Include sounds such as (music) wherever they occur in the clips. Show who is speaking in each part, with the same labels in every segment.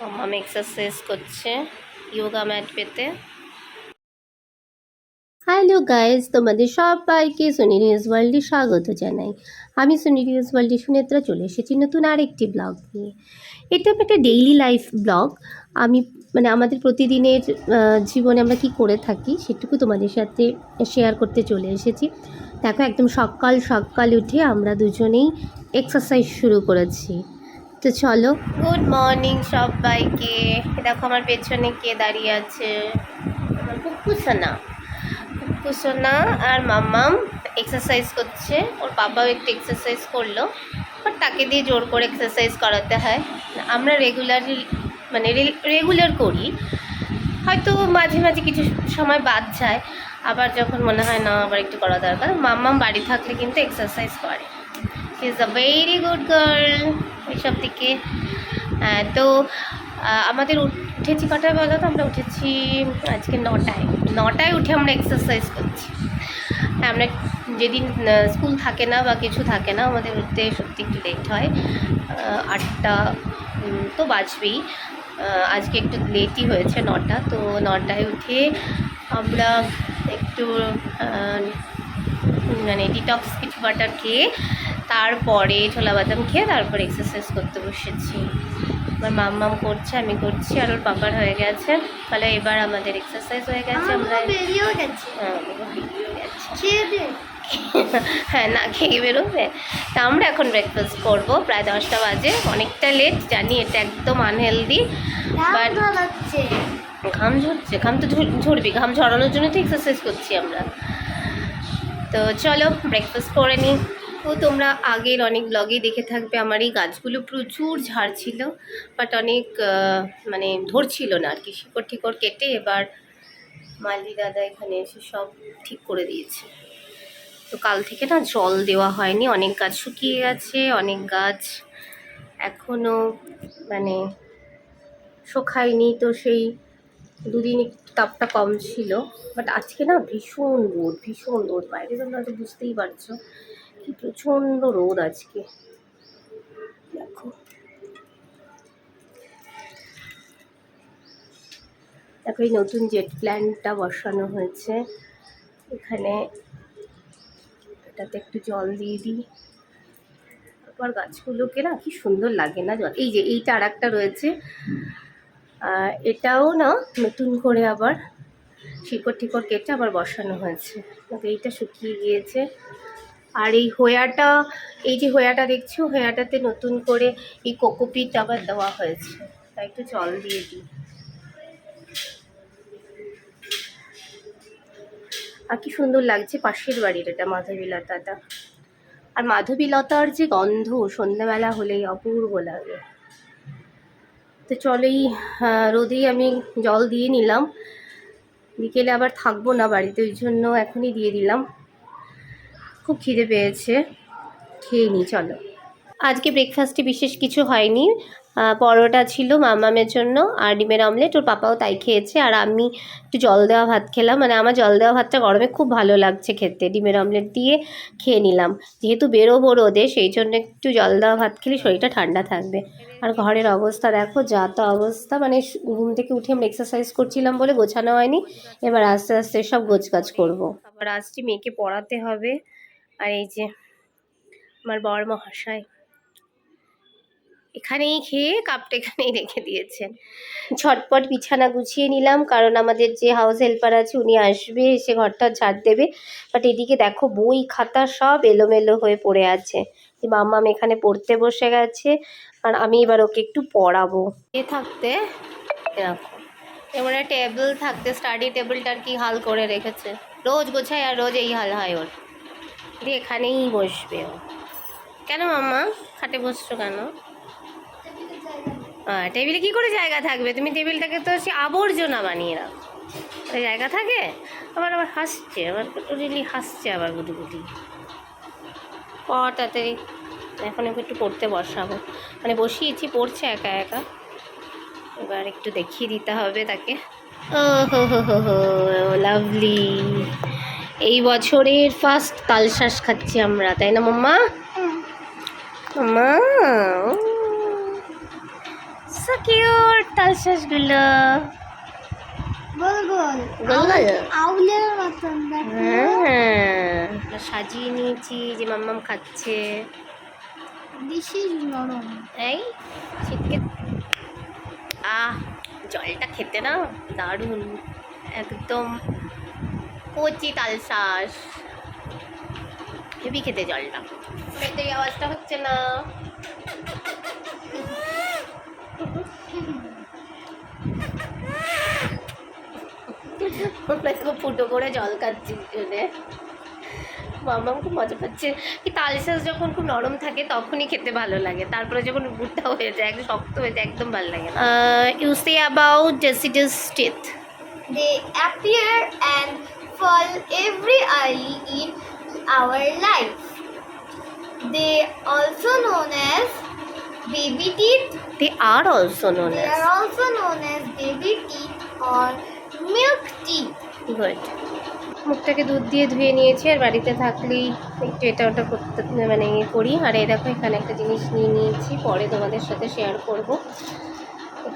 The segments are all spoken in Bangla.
Speaker 1: মাম এক্সারসাইজ করছে ইয়োগা ম্যাট পেতে। হ্যালো গাইজ তোমাদের সবাইকে সোনি নিউজ ওয়ার্ল্ডে স্বাগত জানাই। আমি সোনি নিউজ ওয়ার্ল্ডে সুনেত্রা চলে এসেছি নতুন আরেকটি ব্লগ নিয়ে। এটা একটা ডেইলি লাইফ ব্লগ আমি মানে আমাদের প্রতিদিনের জীবনে আমরা কি করে থাকি সেটুকু তোমাদের সাথে শেয়ার করতে চলে এসেছি। দেখো একদম সকাল সকাল উঠে আমরা দুজনেই এক্সারসাইজ শুরু করেছি। তো চলো। গুড মর্নিং সবাইকে। দেখো আমার পেছনে কে দাঁড়িয়ে আছে। আমার কুকুসোনা কুকুসোনা আর মাম্মাম এক্সারসাইজ করছে। ওর বাবাও একটু এক্সারসাইজ করল। বাট তাকে দিয়ে জোর করে এক্সারসাইজ করাতে হয়। আমরা রেগুলারলি মানে রেগুলার করি। হয়তো মাঝে মাঝে কিছু সময় বাদ যায়। আবার যখন মনে হয় না আবার একটু করা দরকার, মাম্মাম বাড়ি থাকলে কিন্তু এক্সারসাইজ করে। Is a very good girl এইসব দিকে। তো আমাদের উঠেছি কটায় বলো তো আমরা উঠেছি, আজকে নটায়। নটায় উঠে আমরা এক্সারসাইজ করছি। আমরা যেদিন স্কুল থাকে না বা কিছু থাকে না, আমাদের উঠতে সত্যি একটু লেট হয়। আটটা তো বাজবেই। আজকে একটু লেটই হয়েছে নটা, তো নটায় উঠে আমরা একটু মানে ডিটক্স কিছু বাটার খেয়ে তারপরে ছোলা বাদাম খেয়ে তারপরে এক্সারসাইজ করতে বসেছি। আমার মাম্মাম করছে আমি করছি আর ওর পাপার হয়ে গেছে। তাহলে এবার আমাদের এক্সারসাইজ হয়ে গেছে আমরা
Speaker 2: বেরিয়েও গেছে।
Speaker 1: হ্যাঁ, (laughs) হ্যাঁ না খেয়ে বেরোবে। তা আমরা এখন ব্রেকফাস্ট করব প্রায় দশটা বাজে। অনেকটা লেট জানি এটা একদম আনহেলদি বাট ঘাম ঝরছে ঘাম তো ঝর- ঝরবি ঘাম ঝরানোর জন্য তো এক্সারসাইজ করছি আমরা। তো চলো ব্রেকফাস্ট করে নিই তো তোমরা আগের অনেক ব্লগেই দেখে থাকবে আমার এই গাছগুলো প্রচুর ঝাড় ছিল বাট অনেক মানে ধরছিল না আর কি। শিকড় ঠিকড় কেটে এবার মালি দাদা এখানে এসে সব ঠিক করে দিয়েছে। তো কাল থেকে না জল দেওয়া হয়নি, অনেক গাছ শুকিয়ে গেছে, অনেক গাছ এখনও মানে শোখায়নি তো সেই দুদিন একটু তাপটা কম ছিল। বাট আজকে না ভীষণ রোদ ভীষণ রোদ, বাইরে তোমরা তো বুঝতেই পারছ। কি প্রচণ্ড রোদ আজকে। দেখো। দেখো, এই নতুন জেট প্ল্যান্টটা বসানো হয়েছে। এখানে এটাতে একটু জল দিয়ে দিই। তারপর গাছগুলোকে না কি সুন্দর লাগে না জল। এই যে এইটা আর একটা রয়েছে এটাও না নতুন করে আবার শিকড় টিকড় কেটে আবার বসানো হয়েছে। এইটা শুকিয়ে গিয়েছে। আর এই হোয়াটা, এই যে হোয়াটা দেখছ, হোয়াটাতে নতুন করে এই কোকোপিট আবার দেওয়া হয়েছে। তাই একটু জল দিয়ে দিই। আর কি সুন্দর লাগছে পাশের বাড়ির এটা মাধবীলতাটা। আর মাধবীলতার যে গন্ধ সন্ধ্যাবেলা হলেই অপূর্ব লাগে। তো চলেই রোদেই আমি জল দিয়ে নিলাম। বিকেলে আবার থাকব না বাড়িতে, ওই জন্য এখনই দিয়ে দিলাম। খুব খিদে পেয়েছে। খেয়ে নিই চলো। আজকে ব্রেকফাস্টে বিশেষ কিছু হয়নি। পরোটা ছিল মামামের জন্য আর ডিমের অমলেট ওর পাপাও তাই খেয়েছে। আর আমি একটু জল দেওয়া ভাত খেলাম। মানে আমার জল দেওয়া ভাতটা গরমে খুব ভালো লাগছে খেতে। ডিমের অমলেট দিয়ে খেয়ে নিলাম। যেহেতু বেরোবো রোদে, সেই জন্য একটু জল দেওয়া ভাত খেলে শরীরটা ঠান্ডা থাকবে। আর ঘরের অবস্থা দেখো, যা তা অবস্থা। মানে ঘুম থেকে উঠে আমরা এক্সারসাইজ করছিলাম বলে গোছানো হয়নি। এবার আস্তে আস্তে সব গোছগাছ করব। আবার আসছি মেয়েকে পড়াতে হবে। আর এই যে আমার বর মহাশয় এখানেই খেয়ে কাপটা এখানেই রেখে দিয়েছেন। ঝটপট বিছানা গুছিয়ে নিলাম, কারণ আমাদের যে হাউস হেল্পার আছে উনি আসবে, এসে ঘরটা ঝাড় দেবে। বাট এদিকে দেখো বই, খাতা সব এলোমেলো হয়ে পড়ে আছে। মাম্মাম এখানে পড়তে বসে গেছে, আর আমি এবার ওকে একটু পড়াবো। এ থাকতে এবারে টেবিল থাকতে স্টাডি টেবিলটার কি হাল করে রেখেছে। রোজ গোছায় আর রোজ এই হাল হয় ওর। দিয়ে এখানেই বসবে। ও কেন মাম্মা? খাটে বসছো কেন? টেবিলে কি করে জায়গা থাকবে? তুমি টেবিলটাকে তো সে আবর্জনা বানিয়ে রাখো। জায়গা থাকে? আবার আবার হাসছে, আবার রিলি হাসছে আবার গুটি গুটি পড় তাড়াতাড়ি এখন একটু পড়তে বসাবো। মানে বসিয়েছি, পড়ছে একা একা। এবার একটু দেখিয়ে দিতে হবে তাকে। ও হো হো হো লাভলি এই বছরের ফার্স্ট তালশ্বাস খাচ্ছি আমরা তাই না মাম্মা? মাম্মা সো কিউট তালশাঁসগুলো।
Speaker 2: গোল গোল
Speaker 1: গোল গোল?
Speaker 2: আউলের মতন দেখো।
Speaker 1: হ্যাঁ। সাজিয়ে নিয়েছি যে মাম্মাম খাচ্ছে। এই আহ জলটা খেতে না দারুণ একদম। কচি তালশাঁস হেবি খেতে জলটা। পেটে আওয়াজটা হচ্ছে না। আমরা তো ফুটো করে জল খাচ্ছি জন্যে মামা খুব মজা পাচ্ছে। এই তালশাঁস যখন খুব নরম থাকে তখনই খেতে ভালো লাগে। তারপরে যখন বুটটা হয়ে যায় একদম শক্ত হয়ে যায় একদম ভালো লাগে you say about deciduous teeth
Speaker 2: They appear and fall every early in our life. They also known as baby teeth.
Speaker 1: They are also known
Speaker 2: They as. They are also known as baby teeth or milk teeth.
Speaker 1: Good মুখটাকে দুধ দিয়ে ধুয়ে নিয়েছি আর বাড়িতে থাকলেই একটু এটা ওটা করতে মানে ইয়ে করি আর এই দেখো এখানে একটা জিনিস নিয়ে নিয়েছি পরে তোমাদের সাথে শেয়ার করব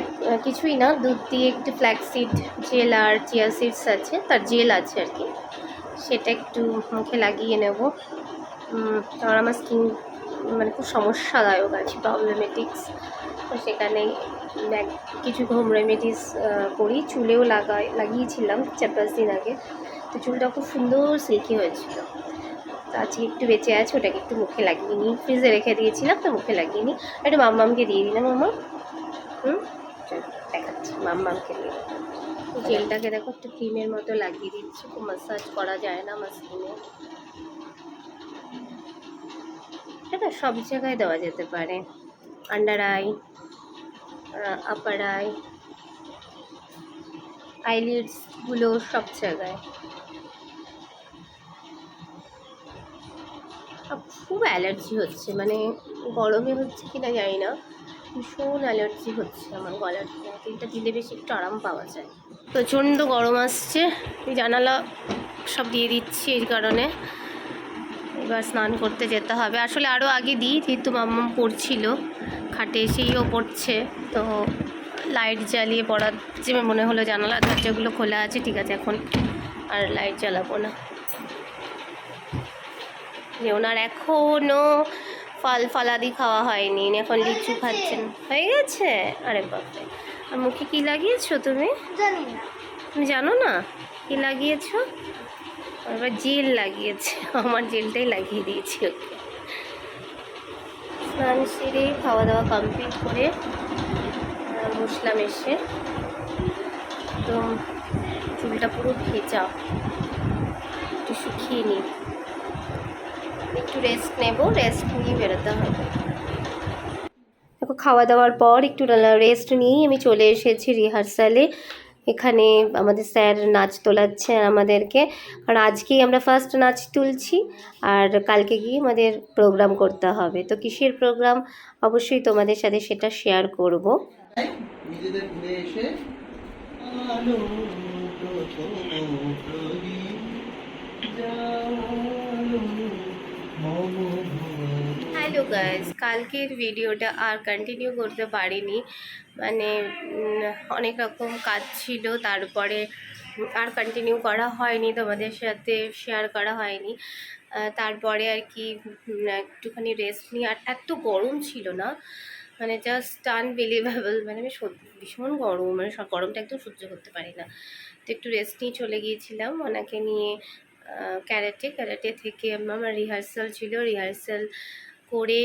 Speaker 1: আহ, কিছুই না দুধ দিয়ে একটু ফ্ল্যাক্সিড জেল আর চিয়া সিডস আছে তার জেল আছে আর কি। সেটা একটু মুখে লাগিয়ে নেব। কারণ আমার স্কিন মানে খুব সমস্যাদায়ক আছে প্রবলেমেটিক্স তো সেখানে কিছু হোম রেমেডিস করি। চুলেও লাগাই লাগিয়েছিলাম চার পাঁচ দিন আগে। তো চুলটা খুব সুন্দর সিল্কি হয়েছিল। তো আজকে একটু বেঁচে আছে ওটাকে একটু মুখে লাগিয়ে নিই। ফ্রিজে রেখে দিয়েছিলাম তো মুখে লাগিয়ে নিই। একটু মাম্মামকে দিয়ে দিলাম মাম্মা হুম? জেলটাকে দেখো, একটু ক্রিমের মতো লাগিয়ে দিচ্ছি। খুব মাসাজ করা যায় না আমার স্কিনে এটা সব জায়গায় দেওয়া যেতে পারে। আন্ডার আই আপার আই আইলিডসগুলো সব জায়গায়। আর খুব অ্যালার্জি হচ্ছে মানে গরমে হচ্ছে কি না জানি না। ভীষণ অ্যালার্জি হচ্ছে আমার গলার এটা দিলে বেশি একটু আরাম পাওয়া যায়। প্রচণ্ড গরম আসছে, জানালা সব দিয়ে দিচ্ছি এই কারণে। এবার স্নান করতে যেতে হবে। আসলে আরও আগে দিই, যেহেতু মাম্মাম পড়ছিল, খাটে এসেইও পড়ছে। তো লাইট জ্বালিয়ে পড়ার যে মনে হলো জানালা দরজাগুলো খোলা আছে, ঠিক আছে এখন আর লাইট জ্বালাবো না। ওনার এখনও ফল ফলাদি খাওয়া হয়নি এখন লিচু খাচ্ছেন। হয়ে গেছে? আরে বাপরে। আর মুখে কী লাগিয়েছো তুমি?
Speaker 2: জানি না।
Speaker 1: তুমি জানো না? কি লাগিয়েছো? এবার জেল লাগিয়েছে। (laughs) আমার জেলটাই লাগিয়ে দিয়েছি ওকে। স্নান সেরে খাওয়া দাওয়া কমপ্লিট করে বসলাম এসে। তো চুলটা পুরো ভেজা। একটু শুকিয়ে নিই। একটু রেস্ট নেব রেস্ট নিয়ে বেরোতে হবে। দেখো, খাওয়া দাওয়ার পর একটু রেস্ট নিয়েই আমি চলে এসেছি রিহার্সালে এখানে আমাদের স্যার নাচ তোলাচ্ছে আমাদেরকে। কারণ আজকেই আমরা ফার্স্ট নাচ তুলছি আর কালকে গিয়ে আমাদের প্রোগ্রাম করতে হবে। তো কিসের প্রোগ্রাম অবশ্যই তোমাদের সাথে সেটা শেয়ার করব। হ্যালো গাইজ কালকের ভিডিওটা আর কন্টিনিউ করতে পারিনি। মানে অনেক রকম কাজ ছিল, তারপরে আর কন্টিনিউ করা হয়নি, তোমাদের সাথে শেয়ার করা হয়নি। তারপরে আর কি একটুখানি রেস্ট নিয়ে, আর এত গরম ছিল না। মানে জাস্ট আনবিলিভেবল মানে আমি ভীষণ গরম মানে গরমটা একদম সহ্য করতে পারি না। তো একটু রেস্ট নিয়ে চলে গিয়েছিলাম, ওনাকে নিয়ে ক্যারেটে। ক্যারেটে থেকে আমার রিহার্সাল ছিল। রিহার্সাল করে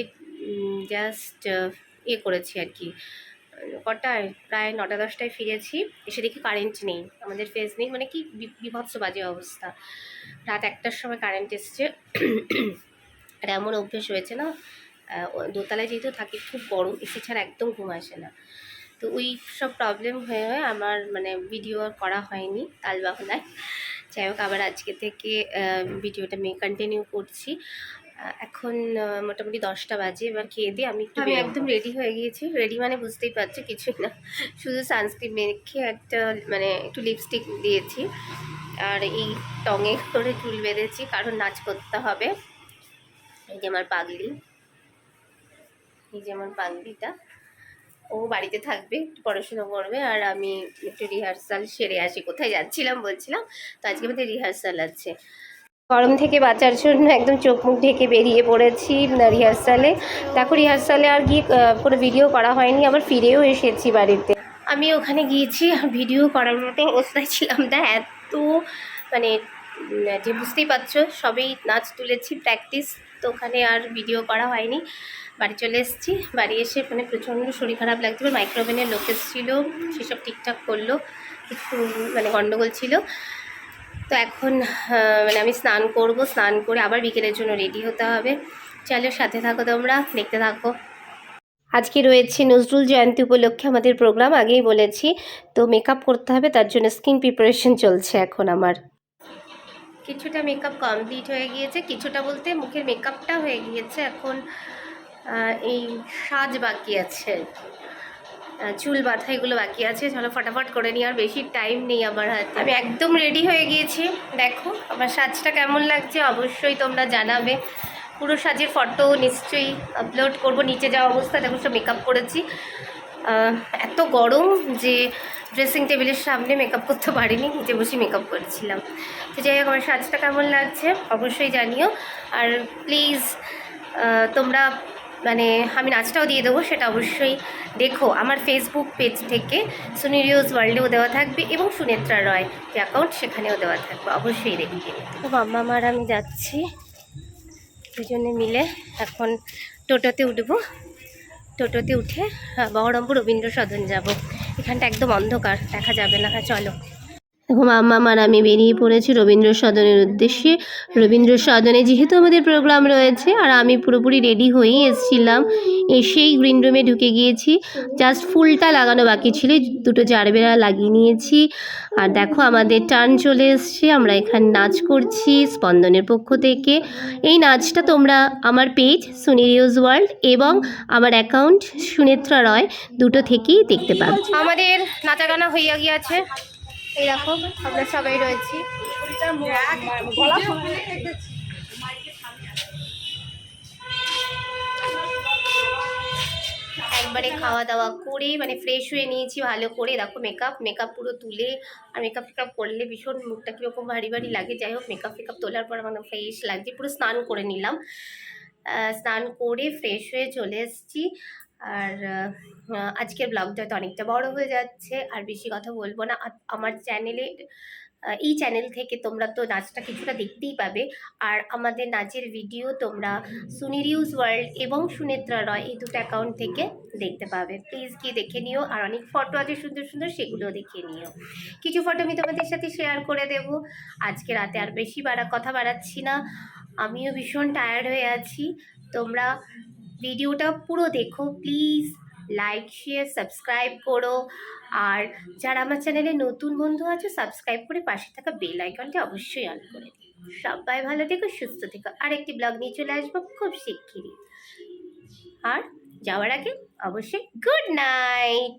Speaker 1: জাস্ট ইয়ে করেছি আর কি। কটায় প্রায় নটা, দশটায় ফিরেছি। এসে দেখি কারেন্ট নেই। আমাদের ফেস নেই। মানে কি বিভৎস বাজে অবস্থা। রাত একটার সময় কারেন্ট এসছে। আর এমন অভ্যেস হয়েছে না? দোতলায় যেহেতু থাকি, খুব গরম। এসি ছাড়া একদম ঘুম আসে না। তো ওই সব প্রবলেম হয়ে হয়ে আমার মানে ভিডিও আর করা হয়নি তালবাহনায়। যাই হোক আবার আজকে থেকে ভিডিওটা আমি কন্টিনিউ করছি। এখন মোটামুটি দশটা বাজে এবার খেয়ে দিয়ে আমি আমি একদম রেডি হয়ে গিয়েছি। রেডি মানে বুঝতেই পারছ কিছুই না। শুধু সানস্ক্রিন মেখে একটা মানে একটু লিপস্টিক দিয়েছি। আর এই টঙে করে চুল বেঁধেছি কারণ নাচ করতে হবে। এই যে আমার পাগলি। এই যে আমার পাগলিটা। ও বাড়িতে থাকবে, একটু পড়াশুনো করবে আর আমি একটু রিহার্সাল সেরে আসি। কোথায় যাচ্ছিলাম বলছিলাম? তো আজকে আমাদের রিহার্সাল আছে। গরম থেকে বাঁচার জন্য একদম চোখ মুখ ঢেকে বেরিয়ে পড়েছি রিহার্সালে দেখো রিহার্সালে আর গিয়ে কোনো ভিডিও করা হয়নি, আবার ফিরেও এসেছি বাড়িতে। আমি ওখানে গিয়েছি ভিডিও করার মতো অবস্থায় ছিলাম না, এত মানে যে বুঝতেই পারছ, সবেই নাচ তুলেছি প্র্যাকটিস তো ওখানে আর ভিডিও করা হয়নি। বাড়ি চলে এসেছি। বাড়ি এসে মানে প্রচণ্ড শরীর খারাপ লাগছিল মাইক্রোওভেনের লোক এসেছিল, সেসব ঠিকঠাক করল মানে গন্ডগোল ছিল। তো এখন মানে আমি স্নান করব, স্নান করে আবার বিকেলের জন্য রেডি হতে হবে। চলো সাথে থাকো তোমরা, দেখতে থাকো। আজকে রয়েছে নজরুল জয়ন্তী উপলক্ষে আমাদের প্রোগ্রাম আগেই বলেছি। তো মেকআপ করতে হবে, তার জন্য স্কিন প্রিপারেশন চলছে এখন আমার। কিছুটা মেকআপ কমপ্লিট হয়ে গিয়েছে, কিছুটা বলতে মুখের মেকআপটা হয়ে গিয়েছে, এখন এই সাজ বাকি আছে। চুল বাঁধা এগুলো বাকি আছে, চলো ফটাফট করে নিই, আর বেশি টাইম নেই আমার হাতে। আমি একদম রেডি হয়ে গিয়েছি, দেখো আমার সাজটা কেমন লাগছে, অবশ্যই তোমরা জানাবে। পুরো সাজের ফটো নিশ্চয়ই আপলোড করব, নিচে যাওয়া অবস্থা, দেখো সব মেকআপ করেছি। এত গরম যে ড্রেসিং টেবিলের সামনে মেকআপ করতে পারিনি, নিচে বসে মেকআপ করেছিলাম। তো যাই হোক, আমার সাজটা কেমন লাগছে অবশ্যই জানিও। আর প্লিজ তোমরা মানে আমি নাচটাও দিয়ে দেবো, সেটা অবশ্যই দেখো। আমার ফেসবুক পেজ থেকে সুনিরিওস ওয়ার্ল্ডেও দেওয়া থাকবে এবং সুনেত্রা রয় যে অ্যাকাউন্ট সেখানেও দেওয়া থাকবে। অবশ্যই দেখবে তো মাম্মা মার, আমি যাচ্ছি। দুজনে মিলে এখন টোটোতে উঠবো। টোটোতে উঠে বহরমপুর রবীন্দ্র সদন যাব। এখানটা একদম অন্ধকার দেখা যাবে না। হ্যাঁ চলো। দেখো মাম্মা আমার আমি বেরিয়ে পড়েছি রবীন্দ্র সদনের উদ্দেশ্যে। রবীন্দ্র সদনে যেহেতু আমাদের প্রোগ্রাম রয়েছে, আর আমি পুরোপুরি রেডি হয়েই এসেছিলাম, এসেই গ্রিন রুমে ঢুকে গিয়েছি। জাস্ট ফুলটা লাগানো বাকি ছিল, দুটো জারবেরা লাগিয়ে নিয়েছি। আর দেখো, আমাদের টার্ন চলে এসছে, আমরা এখানে নাচ করছি স্পন্দনের পক্ষ থেকে। এই নাচটা তোমরা আমার পেজ সুনিরিউজ ওয়ার্ল্ড এবং আমার অ্যাকাউন্ট সুনেত্রা রয়, দুটো থেকেই দেখতে পাবে। আমাদের নাচা গানা হইয়া গিয়েছে। দেখো, আমরা সবাই রয়েছি। একবারে খাওয়া দাওয়া করে মানে ফ্রেশ হয়ে নিয়েছি, ভালো করে। দেখো মেকআপ মেকআপ পুরো তুলে, আর মেকআপ ফেকআপ করলে ভীষণ মুখটা কীরকম ভারী ভারী লাগে। যাই হোক মেকআপ ফেকআপ তোলার পর আমার ফ্রেশ লাগছে। পুরো স্নান করে নিলাম। স্নান করে ফ্রেশ হয়ে চলে এসেছি। আর আজকের ব্লগটা তো অনেকটা বড় হয়ে যাচ্ছে, আর বেশি কথা বলব না। আমার চ্যানেলে এই চ্যানেল থেকে তোমরা তো নাচটা কিছুটা দেখতেই পাবে। আর আমাদের নাচের ভিডিও তোমরা সুনিরিউজ ওয়ার্ল্ড এবং সুনেত্রা রয় এই দুটো অ্যাকাউন্ট থেকে দেখতে পাবে। প্লিজ গিয়ে দেখে নিও, আর অনেক ফটো আছে সুন্দর সুন্দর, সেগুলোও দেখে নিও। কিছু ফটো আমি তোমাদের সাথে শেয়ার করে দেব। আজকে রাতে আর বেশি বাড়া, কথা বাড়াচ্ছি না। আমিও ভীষণ টায়ার্ড হয়ে আছি। তোমরা ভিডিওটা পুরো দেখো প্লিজ লাইক শেয়ার সাবস্ক্রাইব করো। আর যারা আমার চ্যানেলে নতুন বন্ধু আছে সাবস্ক্রাইব করে পাশে থাকা বেল আইকনটা অবশ্যই অন করে সবাই ভালো থেকো, সুস্থ থেকো। আর একটি ব্লগ নিয়ে চলে আসব খুব শিগগিরই। আর যাওয়ার আগে অবশ্যই গুড নাইট